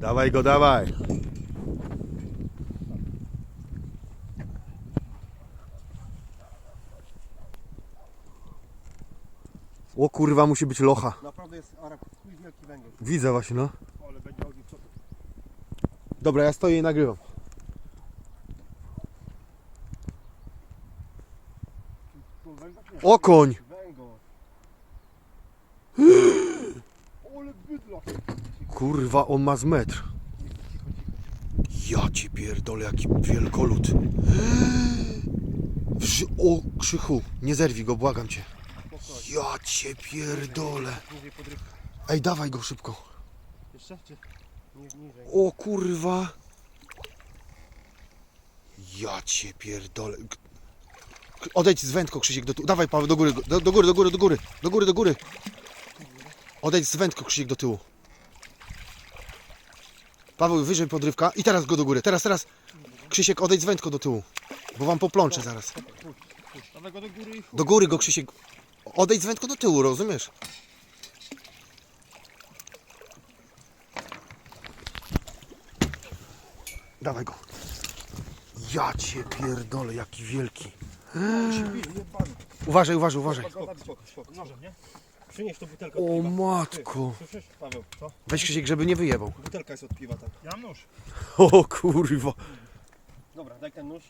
Dawaj go, dawaj. O kurwa, musi być locha. Naprawdę jest Arab, chuj wielki węgiel. Widzę właśnie, no. Ale będzie ogień, co to? Dobra, ja stoję i nagrywam. Tu węgla? Kurwa, on ma z metr. Ja cię pierdolę, jaki wielkolud. Wrzy... O, Krzychu, nie zerwij go, błagam cię. Ja cię pierdolę. Ej, dawaj go szybko. O kurwa. Ja cię pierdolę. Odejdź z wędką, Krzysiek, do tu. Dawaj, Paweł, do góry, do, do góry, do góry, do góry, do góry, do góry. Odejdź z wędką, Krzysiek, do tyłu. Paweł, wyżej podrywka i teraz go do góry. Teraz, teraz. Krzysiek, odejdź z wędką do tyłu. Bo wam poplączę zaraz. Do góry. Do góry go, Krzysiek. Odejdź z wędką do tyłu, rozumiesz? Dawaj go. Ja cię pierdolę, jaki wielki. Uważaj, uważaj, uważaj. Spoko, spoko, spoko. Nożem, nie? Przynieś tą butelkę O od piwa. matko. Ty, Słyszysz? Paweł, co? Weź Krzysiek, żeby nie wyjebał. Butelka jest od piwa, tak. Ja mam nóż. O kurwa. Dobra, daj ten nóż.